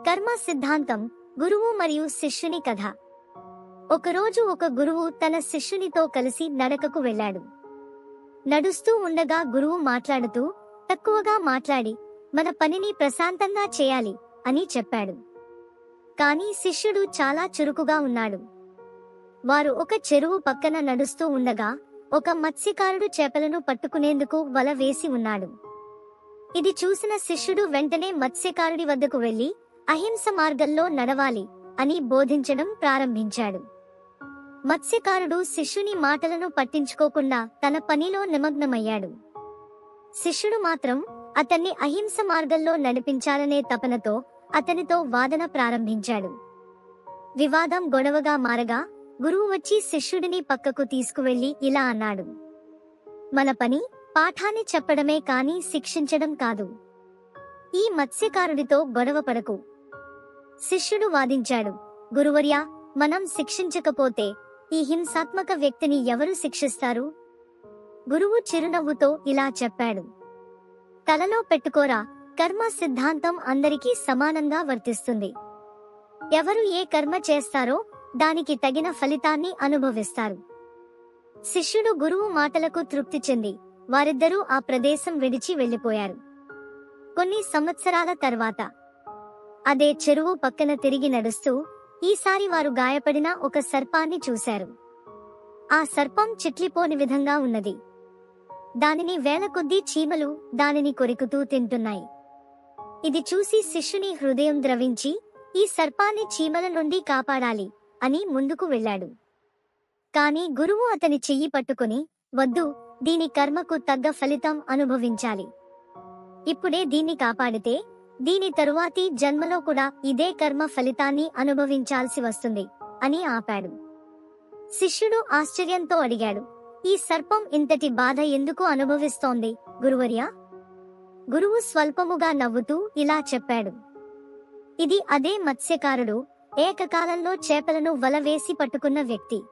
కర్మ సిద్ధాంతం గురువు మరియు శిష్యుని కథ. ఒకరోజు ఒక గురువు తన శిష్యునితో కలిసి నడకకు వెళ్ళాడు. నడుస్తూ ఉండగా గురువు మాట్లాడుతూ తక్కువగా మాట్లాడి మన పనిని ప్రశాంతంగా చేయాలి అని చెప్పాడు. కానీ శిష్యుడు చాలా చురుకుగా ఉన్నాడు. వారు ఒక చెరువు పక్కన నడుస్తూ ఉండగా ఒక మత్స్యకారుడు చేపలను పట్టుకునేందుకు వల వేసి ఉన్నాడు. ఇది చూసిన శిష్యుడు వెంటనే మత్స్యకారుడి వద్దకు వెళ్ళి అహింస మార్గంలో నడవాలి అని బోధించడం ప్రారంభించాడు. మత్స్యకారుడు శిష్యుని మాటలను పట్టించుకోకుండా తన పనిలో నిమగ్నమయ్యాడు. శిష్యుడు మాత్రం అతన్ని అహింస మార్గంలో నడిపించాలనే తపనతో అతనితో వాదన ప్రారంభించాడు. వివాదం గొడవగా మారగా గురువు వచ్చి శిష్యుడిని పక్కకు తీసుకువెళ్ళి ఇలా అన్నాడు. మన పని పాఠాన్ని చెప్పడమే కాని శిక్షించడం కాదు. ఈ మత్స్యకారుడితో గొడవ పడకు. శిష్యుడు వాదించాడు గురువర్యా మనం శిక్షించకపోతే ఈ హింసాత్మక వ్యక్తిని ఎవరు శిక్షిస్తారు? గురువు చిరునవ్వుతో ఇలా చెప్పాడు తలలో పెట్టుకోరా కర్మ సిద్ధాంతం అందరికీ సమానంగా వర్తిస్తుంది. ఎవరు ఏ కర్మ చేస్తారో దానికి తగిన ఫలితాన్ని అనుభవిస్తారు. శిష్యుడు గురువు మాటలకు తృప్తి చెంది వారిద్దరూ ఆ ప్రదేశం విడిచి వెళ్ళిపోయారు కొన్ని సంవత్సరాల తర్వాత అదే చెరువు పక్కన తిరిగి నడుస్తూ ఈసారి వారు గాయపడిన ఒక సర్పాన్ని చూశారు. ఆ సర్పం చిట్లిపోని విధంగా ఉన్నది. దానిని వేల కొద్దీ చీమలు దానిని కొరుకుతూ తింటున్నాయి. ఇది చూసి శిష్యుని హృదయం ద్రవించి ఈ సర్పాన్ని చీమల నుండి కాపాడాలి అని ముందుకు వెళ్ళాడు. కాని గురువు అతని చెయ్యి పట్టుకుని వద్దు దీని కర్మకు తగ్గ ఫలితం అనుభవించాలి. ఇప్పుడే దీన్ని కాపాడితే దీని తరువాతి జన్మలో కూడా ఇదే కర్మ ఫలితాన్ని అనుభవించాల్సి వస్తుంది అని ఆపాడు. శిష్యుడు ఆశ్చర్యంతో అడిగాడు ఈ సర్పం ఇంతటి బాధ ఎందుకు అనుభవిస్తోంది గురువర్యా? గురువు స్వల్పముగా నవ్వుతూ ఇలా చెప్పాడు ఇది అదే మత్స్యకారుడు ఏకకాలంలో చేపలను వల వేసి పట్టుకున్న వ్యక్తి.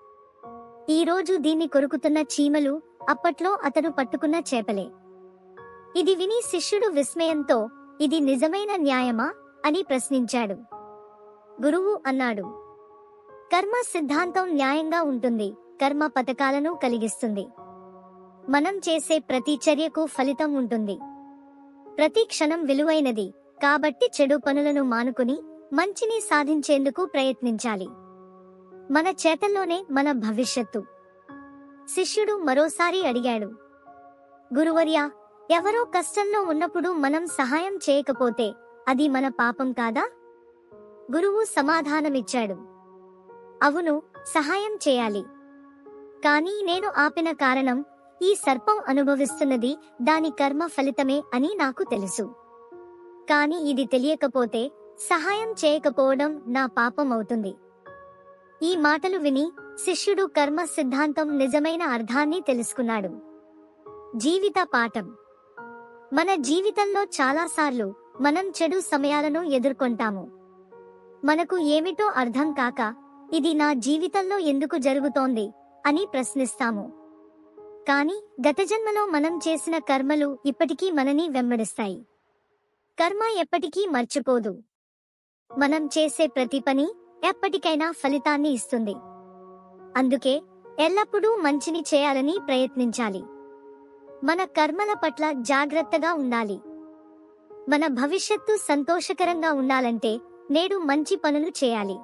ఈ రోజు దీన్ని కొరుకుతున్న చీమలు అప్పట్లో అతను పట్టుకున్న చేపలే ఇది విని శిష్యుడు విస్మయంతో ఇది నిజమైన న్యాయమా అని ప్రశ్నించాడు. గురువు అన్నాడు. కర్మ సిద్ధాంతం న్యాయంగా ఉంటుంది కర్మ పథకాలను కలిగిస్తుంది. మనం చేసే ప్రతి చర్యకు ఫలితం ఉంటుంది. ప్రతి క్షణం విలువైనది కాబట్టి చెడు పనులను మానుకుని మంచిని సాధించేందుకు ప్రయత్నించాలి. మన చేతల్లోనే మన భవిష్యత్తు. శిష్యుడు మరోసారి అడిగాడు. గురువర్యా ఎవరో కష్టంలో ఉన్నప్పుడు మనం సహాయం చేయకపోతే అది మన పాపం కాదా? గురువు సమాధానమిచ్చాడు. అవును సహాయం చేయాలి. కానీ నేను ఆపిన కారణం ఈ సర్పం అనుభవిస్తున్నది దాని కర్మ ఫలితమే అని నాకు తెలుసు. కాని ఇది తెలియకపోతే సహాయం చేయకపోవడం నా పాపం అవుతుంది. ఈ మాటలు విని శిష్యుడు కర్మ సిద్ధాంతం నిజమైన అర్థాన్ని తెలుసుకున్నాడు. జీవిత పాఠం. మన జీవితంలో చాలాసార్లు మనం చెడు సమయాలను ఎదుర్కొంటాము. మనకు ఏమిటో అర్థం కాక ఇది నా జీవితంలో ఎందుకు జరుగుతోంది అని ప్రశ్నిస్తాము. కాని గత జన్మలో మనం చేసిన కర్మలు ఇప్పటికీ మనని వెంబడిస్తాయి. కర్మ ఎప్పటికీ మర్చిపోదు. మనం చేసే ప్రతి పని ఎప్పటికైనా ఫలితాన్ని ఇస్తుంది. అందుకే ఎల్లప్పుడూ మంచిని చేయాలని ప్రయత్నించాలి. మన కర్మల పట్ల జాగ్రత్తగా ఉండాలి. మన భవిష్యత్తు సంతోషకరంగా ఉండాలంటే నేడు మంచి పనులు చేయాలి.